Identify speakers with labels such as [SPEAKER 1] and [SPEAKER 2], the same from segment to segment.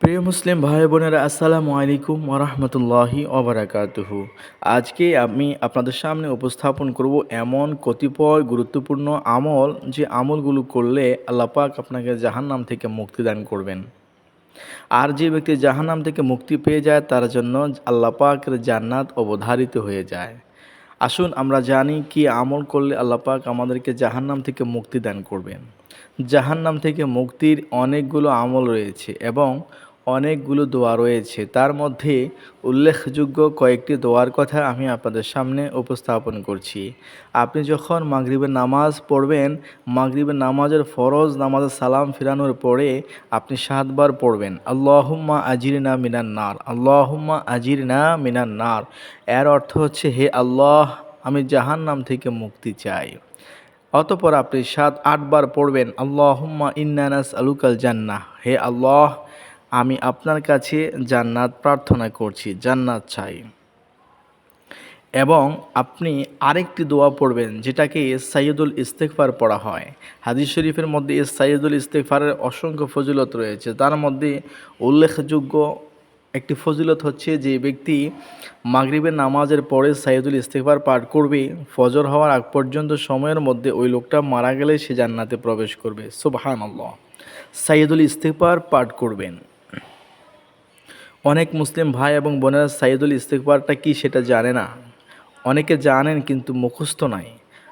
[SPEAKER 1] প্রিয় মুসলিম ভাই বোনেরা, আসসালামু আলাইকুম ওরহমতুল্লাহি ওবরাকাতুহু আজকে আমি আপনাদের সামনে উপস্থাপন করব এমন কতিপয় গুরুত্বপূর্ণ আমল যে আমলগুলো করলে আল্লাপাক আপনাকে জাহান্নাম থেকে মুক্তি দান করবেন। আর যে ব্যক্তি জাহান্নাম থেকে মুক্তি পেয়ে যায়, তার জন্য আল্লাপাকের জান্নাত অবধারিত হয়ে যায়। আসুন আমরা জানি কি আমল করলে আল্লাপাক আমাদেরকে জাহান্নাম থেকে মুক্তি দান করবেন। জাহান্নাম থেকে মুক্তির অনেকগুলো আমল রয়েছে এবং অনেকগুলো দোয়া রয়েছে। তার মধ্যে উল্লেখযোগ্য কয়েকটি দোয়ার কথা আমি আপনাদের সামনে উপস্থাপন করছি। আপনি যখন মাগরিবের নামাজ পড়বেন মাগরিবের নামাজের ফরজ নামাজের সালাম ফিরানোর পরে আপনি সাতবার পড়বেন, আল্লাহুম্মা আজিরনা মিনান নার, আল্লাহুম্মা আজিরনা মিনান নার। এর অর্থ হচ্ছে, হে আল্লাহ, আমি জাহান্নাম থেকে মুক্তি চাই। অতপর আপনি সাত, আটবার পড়বেন, আল্লাহুম্মা ইন্নানাস আলুকাল জান্নাহ। হে আল্লাহ আমি আপনার কাছে জান্নাত প্রার্থনা করছি, জান্নাত চাই। এবং আপনি আরেকটি দোয়া পড়বেন, যেটাকে সাইয়দুল ইস্তেকফার পড়া হয়। হাদিস শরীফের মধ্যে সাইয়দুল ইস্তেকফারের অসংখ্য ফজিলত রয়েছে। তার মধ্যে উল্লেখযোগ্য একটি ফজিলত হচ্ছে যে ব্যক্তি মাগরিবের নামাজের পরে সাইয়দুল ইস্তেকফার পাঠ করবে, ফজর হওয়ার আগ পর্যন্ত সময়ের মধ্যে ওই লোকটা মারা গেলে সে জান্নাতে প্রবেশ করবে। সুবহান আল্লাহ ইস্তেকফার পাঠ করবেন। অনেক মুসলিম ভাই এবং বোনেরা সাইদুল ইস্তেকবারটা কি সেটা জানে না। অনেকে জানেন কিন্তু মুখস্থ নাই।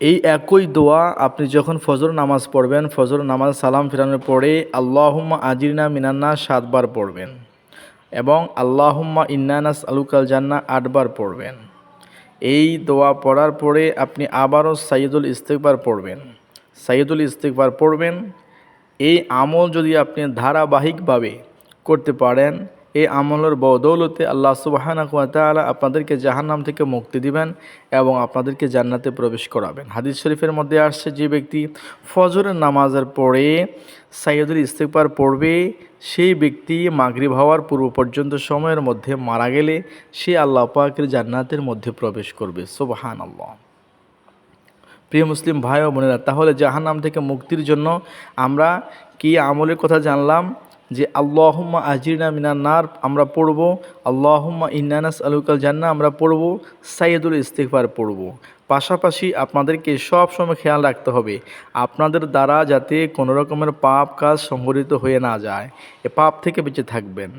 [SPEAKER 1] এই একই দোয়া আপনি যখন ফজর নামাজ পড়বেন, ফজর নামাজ সালাম ফিরানোর পরে আল্লাহুম্মা আজিরনা মিনান্না সাতবার পড়বেন এবং আল্লাহম্মা ইন্নানাস আলুকাল জান্না আটবার পড়বেন। এই দোয়া পড়ার পরে আপনি আবারও সাইয়দুল ইস্তেকবার পড়বেন। সাইয়দুল ইস্তেকবার পড়বেন। এই আমল যদি আপনি ধারাবাহিকভাবে করতে পারেন এই আমলের বদৌলতে আল্লাহ সুবাহানা তালা আপনাদেরকে জাহান্নাম থেকে মুক্তি দিবেন এবং আপনাদেরকে জান্নাতে প্রবেশ করাবেন। হাদিস শরীফের মধ্যে আসছে, যে ব্যক্তি ফজরের নামাজের পরে সাইয়দুল ইস্তেকবার পড়বে, সেই ব্যক্তি মাগরিব হওয়ার পূর্ব পর্যন্ত সময়ের মধ্যে মারা গেলে সে আল্লাহ পাকের জান্নাতের মধ্যে প্রবেশ করবে। সুবাহান আল্লাহ প্রিয় মুসলিম ভাই ও বোনেরা, তাহলে জাহান্নাম থেকে মুক্তির জন্য আমরা কি আমলের কথা জানলাম? যে আল্লাহম্মা আজিরনা মিনা নার, আমরা পড়ব। আল্লাহম্মা ইন্নানাস আলুকাল জান্না আমরা পড়ব। সাইয়দুল ইস্তেকবার পড়ব। পাশাপাশি আপনাদেরকে সব সময় খেয়াল রাখতে হবে, আপনাদের দ্বারা যাতে কোনো রকমের পাপ কাজ সংঘটিত হয়ে না যায়। এ পাপ থেকে বেঁচে থাকবেন।